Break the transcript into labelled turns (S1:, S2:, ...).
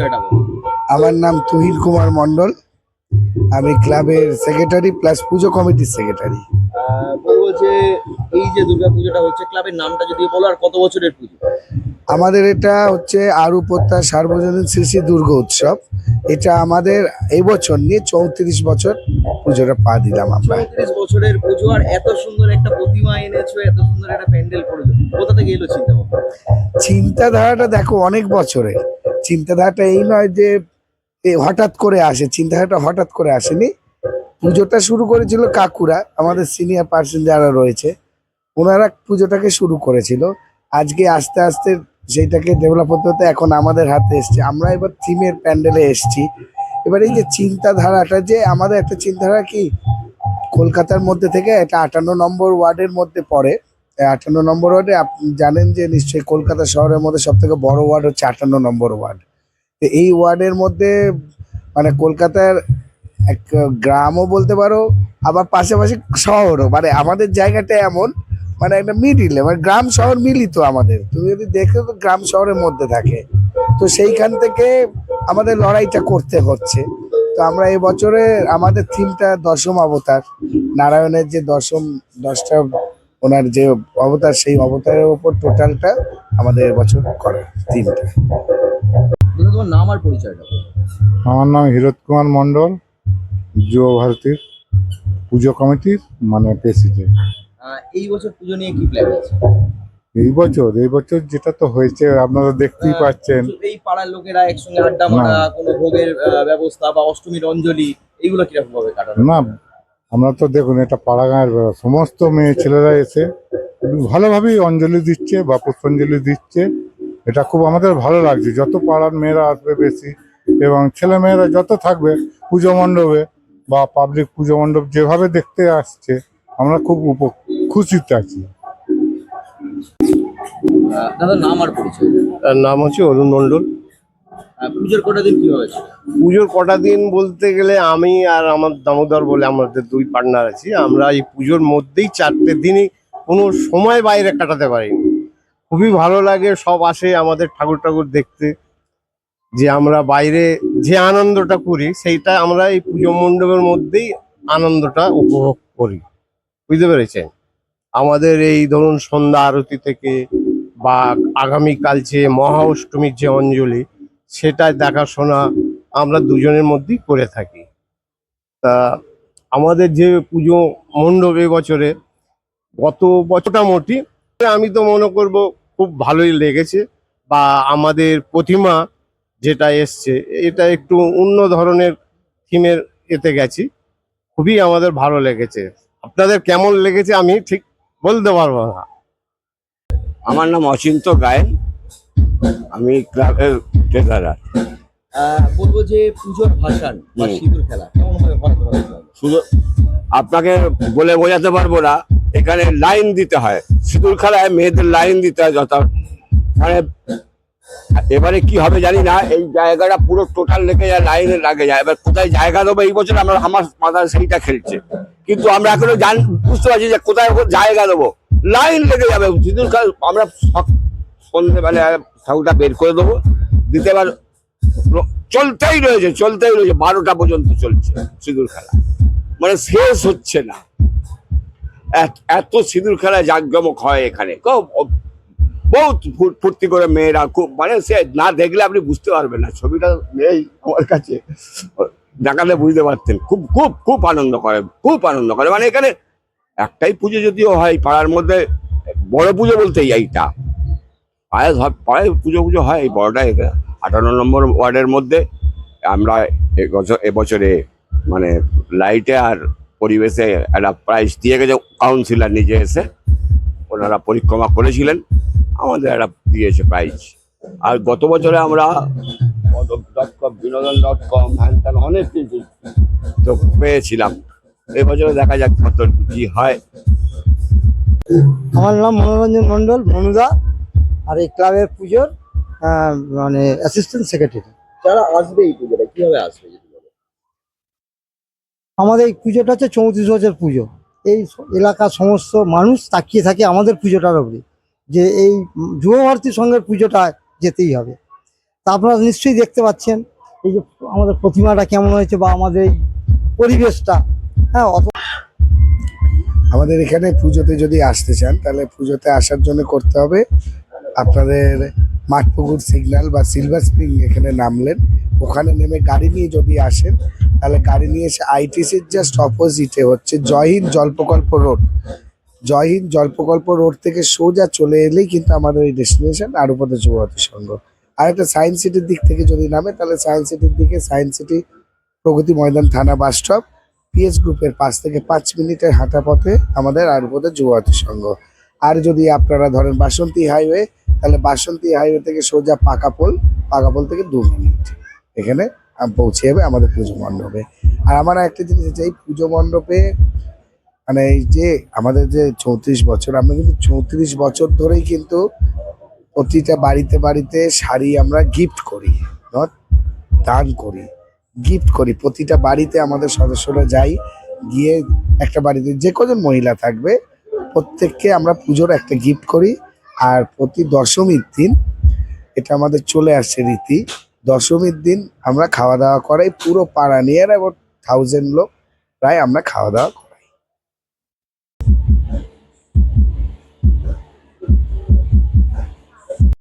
S1: পরিচয়টা
S2: আমার নাম তুহিন কুমার মণ্ডল। আমি ক্লাবের সেক্রেটারি প্লাস পুজো কমিটির সেক্রেটারি।
S1: বলব যে এই যে দুর্গা পুজোটা হচ্ছে ক্লাবের নামটা যদি বলো আর কত বছরের পুজো?
S2: আমাদের এটা হচ্ছে আরুপত্তা সার্বজনীন শ্রী শ্রী দুর্গা উৎসব। এটা আমাদের এই বছর নিয়ে চৌত্রিশ বছর পুজোটা পা দিলাম আমরা।
S1: চৌত্রিশ বছরের পুজো আর এত সুন্দর একটা প্রতিমা এনেছো এত সুন্দর একটা প্যান্ডেল করেছ। কোথা থেকে এলো চিন্তা
S2: চিন্তাধারাটা দেখো অনেক বছরের। চিন্তাধারাটা এই নয় যে হঠাৎ করে আসে, চিন্তাধারাটা হঠাৎ করে আসেনি। পুজোটা শুরু করেছিল কাকুরা, আমাদের সিনিয়র পার্সন যারা রয়েছে, ওনারা পুজোটাকে শুরু করেছিল। আজকে আস্তে আস্তে সেইটাকে ডেভেলপ হতে হতে এখন আমাদের হাতে এসছে। আমরা এবার থিমের প্যান্ডেলে এসছি। এবার এই যে চিন্তাধারাটা যে আমাদের একটা চিন্তাধারা কি? কলকাতার মধ্যে থেকে এটা আটান্ন নম্বর ওয়ার্ডের মধ্যে পড়ে। আটান্ন নম্বর ওয়ার্ডে আপনি জানেন যে নিশ্চয়ই কলকাতা শহরের মধ্যে সব থেকে বড় ওয়ার্ড হচ্ছে আটান্ন নম্বর ওয়ার্ড। তো এই ওয়ার্ডের মধ্যে মানে কলকাতার এক গ্রামও বলতে পারো, আবার পাশাপাশি শহরও। মানে আমাদের জায়গাটা এমন মানে একটা মিডিলে মানে গ্রাম শহর মিলিত আমাদের। তুমি যদি দেখো তো গ্রাম শহরের মধ্যে থাকে। তো সেইখান থেকে আমাদের লড়াইটা করতে হচ্ছে। তো আমরা এই বছরে আমাদের থিমটা দশম অবতার। নারায়ণের যে দশম, দশটা ওনার যে অবতার সেই অবতারের উপর টোটালটা আমাদের বছর করে
S1: তোমার নাম আর পরিচয়টা?
S3: আমার নাম হিরত কুমার মণ্ডল যুব ভারতীর পুজো কমিটির মানে প্রেসিডেন্ট
S1: এই বছর পুজো নিয়ে কি প্ল্যান আছে?
S3: এই বছর এই বছর যেটা তো হয়েছে আপনারা দেখতেই পাচ্ছেন।
S1: এই পাড়ার লোকেরা একসঙ্গে আড্ডা মারা কোনো ভোগের ব্যবস্থা বা অষ্টমীর অঞ্জলি এগুলো কীরকম ভাবে কাটানো?
S3: না আমরা তো দেখুন এটা পাড়া গাঁয়ের ব্যাপার। সমস্ত মেয়ে ছেলেরা এসে ভালোভাবেই অঞ্জলি দিচ্ছে বা পুষ্পাঞ্জলি দিচ্ছে। এটা খুব আমাদের ভালো লাগছে। যত পাড়ার মেয়েরা আসবে বেশি এবং ছেলে মেয়েরা যত থাকবে পুজো মণ্ডপে বা পাবলিক পুজো মণ্ডপ যেভাবে দেখতে আসছে আমরা খুব উপ খুশিতে আছি।
S1: নাম আর
S4: নাম হচ্ছে অরুণ মণ্ডল।
S1: পুজোর কটা দিন
S4: কটা দিন বলতে গেলে আমি আর আমার দামোদর বলে আমাদের দুই পার্টনার আছি। আমরা এই পুজোর মধ্যেই চারটে দিনই কোনো সময় বাইরে কাটাতে পারিনি। খুবই ভালো লাগে, সব আসে আমাদের ঠাকুর ঠাকুর দেখতে। যে আমরা বাইরে যে আনন্দটা করি, সেইটা আমরা এই পুজো মণ্ডপের মধ্যেই আনন্দটা উপভোগ করি। বুঝতে পেরেছেন? আমাদের এই ধরুন সন্ধ্যা আরতি থেকে বা আগামীকাল যে মহা অষ্টমীর যে অঞ্জলি সেটা দেখাশোনা আমরা দুজনের মধ্যেই করে থাকি। তা আমাদের যে পুজো মণ্ডপ বছরে, গত বছরটা মোটি আমি তো মনে করব খুব ভালোই লেগেছে বা আমাদের প্রতিমা যেটা এসছে, এটা একটু অন্য ধরনের থিমের এতে গেছি, খুবই আমাদের ভালো লেগেছে। আপনাদের কেমন লেগেছে আমি ঠিক বলতে পারব না।
S5: আমার নাম অচিন্ত গায়েন, আমি ক্লাবের
S1: আহ, বলব যে পুজোর ভাসান বা সিঁদুর খেলা কেমন হয়
S5: শুধু আপনাকে বলে বোঝাতে পারব না এখানে লাইন দিতে হয়। সিঁদুর খেলায় মেয়েদের লাইন দিতে হয় যথা মানে এবারে কি হবে জানি না এই জায়গাটা পুরো টোটাল লেগে যায় লাইনে লাগে যায়। এবার কোথায় জায়গা দেবো এই বছর আমরা আমার মাথায় সেইটা খেলছে। কিন্তু আমরা এখনও জান বুঝতে পারছি যে কোথায় জায়গা দেবো। লাইন লেগে যাবে। সিঁদুর খেলা আমরা সন্ধ্যেবেলা ঠাকুরটা বের করে দেবো। দিতে পার চলতেই রয়েছে চলতেই রয়েছে, বারোটা পর্যন্ত চলছে সিঁদুর খেলা। মানে শেষ হচ্ছে না। এত- সিঁদুর খেলা জাঁকজমক হয় এখানে। বহুত ফুর্তি করে মেয়েরা খুব মানে সে না দেখলে আপনি বুঝতে পারবেন না। ছবিটা নেই আমার কাছে। দেখালে বুঝতে পারতেন। খুব খুব খুব আনন্দ করে, খুব আনন্দ করে। মানে এখানে একটাই পুজো যদিও হয়, পাড়ার মধ্যে বড় পুজো বলতে এইটা। পাড়ায় সব পাড়ায় পুজো পুজো হয় এই বড়টা আটান্ন নম্বর ওয়ার্ডের মধ্যে আমরা এবছর এবছরে মানে লাইটে আর পরিবেশে একটা প্রাইজ দিয়ে গেছে, কাউন্সিলার নিজে এসে ওনারা পরিক্রমা করেছিলেন, আমাদের একটা দিয়েছে প্রাইজ। আর গত বছরে আমরা ডট কম বিনোদন ডট কম হ্যান অনেক কিছু তো পেয়েছিলাম। এবছরে দেখা যাক কত কি হয়।
S6: আমার নাম মনোরঞ্জন মণ্ডল মনুদা আর এই ক্লাবের পুজোর আহ, মানে অ্যাসিস্ট্যান্ট সেক্রেটারি
S1: যারা আসবে এই পুজোটা কীভাবে আসবে
S6: আমাদের এই পুজোটা হচ্ছে চৌত্রিশ বছর পুজো। এই এলাকার সমস্ত মানুষ তাকিয়ে থাকে আমাদের পুজোটার উপরে যে এই যুব ভারতী সংঘের পুজোটা যেতেই হবে। তা আপনারা নিশ্চয়ই দেখতে পাচ্ছেন এই যে আমাদের প্রতিমাটা কেমন হয়েছে বা আমাদের এই পরিবেশটা হ্যাঁ অত
S2: আমাদের এখানে পুজোতে যদি আসতে চান তাহলে পুজোতে আসার জন্য করতে হবে আপনাদের মাঠপুকুর সিগন্যাল বা সিলভার স্প্রিং এখানে নামলেন। ওখানে নেমে গাড়ি নিয়ে যদি আসেন, তাহলে গাড়ি নিয়ে এসে আইটিসির জাস্ট অপোজিটে হচ্ছে জয়হিন্দ জলপ্রকল্প রোড জয়হিন্দ জলপ্রকল্প রোড থেকে সোজা চলে এলেই কিন্তু আমাদের এই ডেস্টিনেশন আরুপদ যুবতী সংঘ। আর একটা সায়েন্স সিটির দিক থেকে যদি নামে, তাহলে সায়েন্স সিটির দিকে সায়েন্স সিটি প্রগতি ময়দান থানা বাস স্টপ পিএস গ্রুপের পাঁচ থেকে পাঁচ মিনিটের হাঁটা পথে আমাদের আরুপদের যুবতী সংঘ। আর যদি আপনারা ধরেন বাসন্তী হাইওয়ে তাহলে বাসন্তী হাইওয়ে থেকে সোজা পাকা পাকাপোল পাকাপোল থেকে দু মিনিট। এখানে পৌঁছে যাবে আমাদের পুজো মণ্ডপে। আর আমার একটা জিনিস হচ্ছে এই পুজো মণ্ডপে মানে এই যে আমাদের যে চৌত্রিশ বছর, আমরা কিন্তু চৌত্রিশ বছর ধরেই কিন্তু প্রতিটা বাড়িতে বাড়িতে শাড়ি আমরা গিফট করি দান করি গিফট করি। প্রতিটা বাড়িতে আমাদের সদস্যরা যাই, গিয়ে একটা বাড়িতে যে কজন মহিলা থাকবে, প্রত্যেককে আমরা পুজোর একটা গিফট করি। আর প্রতি দশমীর দিন এটা আমাদের চলে আসছে রীতি। দশমীর দিন আমরা খাওয়া দাওয়া করাই পুরো পাড়া নিয়ে আর থাউজেন্ড লোক, প্রায় আমরা খাওয়া দাওয়া